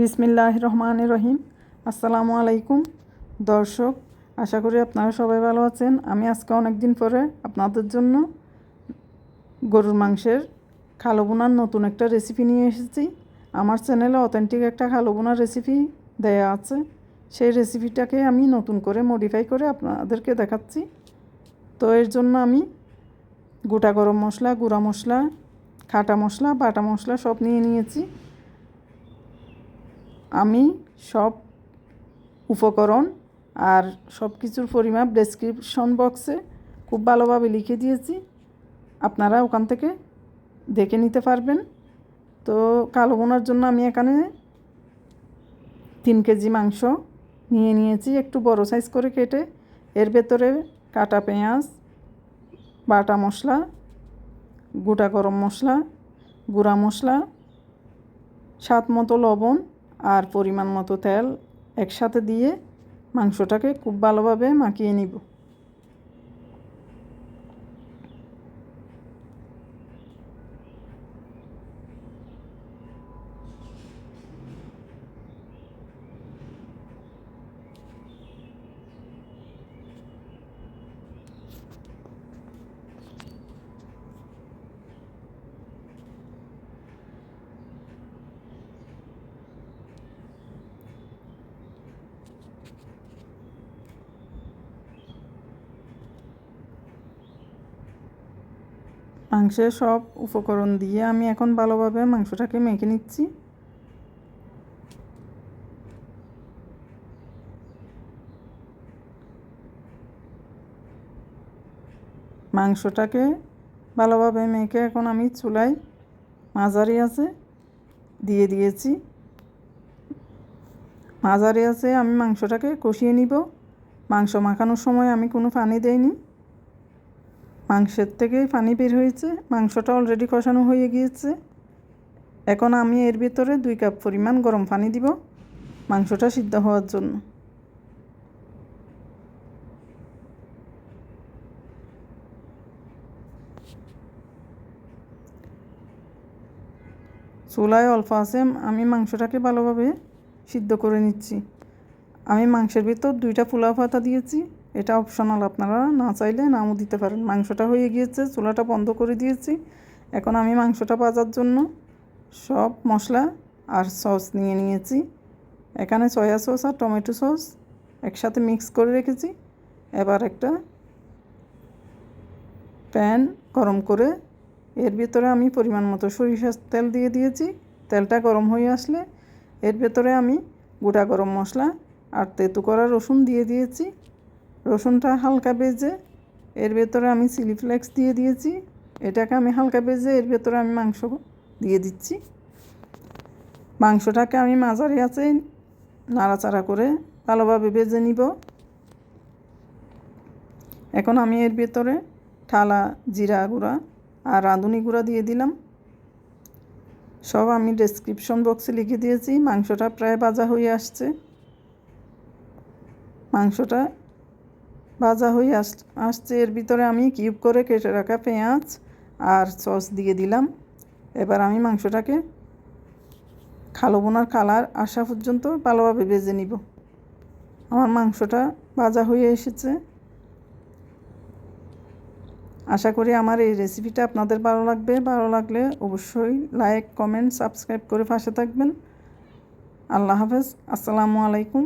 বিসমিল্লাহ রহমান রহিম আসসালামু আলাইকুম। দর্শক, আশা করি আপনারা সবাই ভালো আছেন। আমি আজকে অনেক দিন পরে আপনাদের জন্য গরুর মাংসের খালো বোনার নতুন একটা রেসিপি নিয়ে এসেছি। আমার চ্যানেলে অথেন্টিক একটা খালো বোনার রেসিপি দেয়া আছে। সেই রেসিপিটাকে আমি নতুন করে মডিফাই করে আপনাদেরকে দেখাচ্ছি। তো এর জন্য আমি গোটা গরম মশলা, গুঁড়া মশলা খাটা মশলা, বাটা মশলা সব নিয়ে নিয়েছি। আমি সব উপকরণ আর সব কিছুর পরিমাপ ডেসক্রিপশন বক্সে খুব ভালোভাবে লিখে দিয়েছি। আপনারা ওখান থেকে দেখে নিতে পারবেন। তো কালো বোনার জন্য আমি এখানে তিন কেজি মাংস নিয়ে নিয়েছি। একটু বড় সাইজ করে কেটে। এর ভেতরে কাটা পেঁয়াজ, বাটা মশলা, গোটা গরম মশলা, গুঁড়া মশলা, স্বাদ মতো লবণ আর পরিমাণ মতো তেল একসাথে দিয়ে মাংসটাকে খুব ভালোভাবে মাখিয়ে নিব। মাংসের সব উপকরণ দিয়ে আমি এখন ভালোভাবে মাংসটাকে মেখে নিচ্ছি। মাংসটাকে ভালোভাবে মেখে এখন আমি চুলায় মাঝারি আছে দিয়ে দিয়েছি। মাঝারি আছে, আমি মাংসটাকে কষিয়ে নিব। মাংস মাখানোর সময় আমি কোনো পানি দেইনি। মাংসের থেকেই পানি বের হয়েছে, মাংসটা অলরেডি কষানো হয়ে গিয়েছে। এখন আমি এর ভিতরে দুই কাপ পরিমাণ গরম পানি দিব মাংসটা সিদ্ধ হওয়ার জন্য। চুলায় অল্প আছে, আমি মাংসটাকে ভালোভাবে সিদ্ধ করে নিচ্ছি। আমি মাংসের ভিতর দুইটা পোলাও পাতা দিয়েছি এটা অপশনাল আপনারা না চাইলে নামও দিতে পারেন। মাংসটা হয়ে গিয়েছে, চুলাটা বন্ধ করে দিয়েছি। এখন আমি মাংসটা ভাজার জন্য সব মশলা আর সস নিয়ে নিয়েছি। এখানে সয়া সস আর টমেটো সস একসাথে মিক্স করে রেখেছি। এবার একটা প্যান গরম করে এর ভিতরে আমি পরিমাণ মতো সরিষার তেল দিয়ে দিয়েছি। তেলটা গরম হয়ে আসলে এর ভেতরে আমি গোটা গরম মশলা আর তেঁতু করা রসুন দিয়ে দিয়েছি। রসুনটা হালকা বেজে এর ভেতরে আমি চিলি ফ্লেক্স দিয়ে দিয়েছি। এটাকে আমি হালকা বেজে এর ভেতরে আমি মাংস দিয়ে দিচ্ছি। মাংসটাকে আমি মাঝারি আছে নাড়াচাড়া করে ভালোভাবে বেজে নিব। এখন আমি এর ভেতরে ঠালা, জিরা গুঁড়া আর রাঁধুনি গুঁড়া দিয়ে দিলাম। সব আমি ডেসক্রিপশন বক্সে লিখে দিয়েছি। মাংসটা প্রায় ভাজা হয়ে আসছে। মাংসটা ভাজা হয়ে আস, আসছে। এর ভিতরে আমি কিউব করে কেটে রাখা পেঁয়াজ আর সস দিয়ে দিলাম। এবার আমি মাংসটাকে খালো বোনার কালার আসা পর্যন্ত ভালোভাবে ভেজে নিব। আমার মাংসটা ভাজা হয়ে এসেছে। আশা করি আমার এই রেসিপিটা আপনাদের ভালো লাগবে। ভালো লাগলে অবশ্যই লাইক, কমেন্ট, সাবস্ক্রাইব করে পাশে থাকবেন। আল্লাহ হাফেজ। আসসালামু আলাইকুম।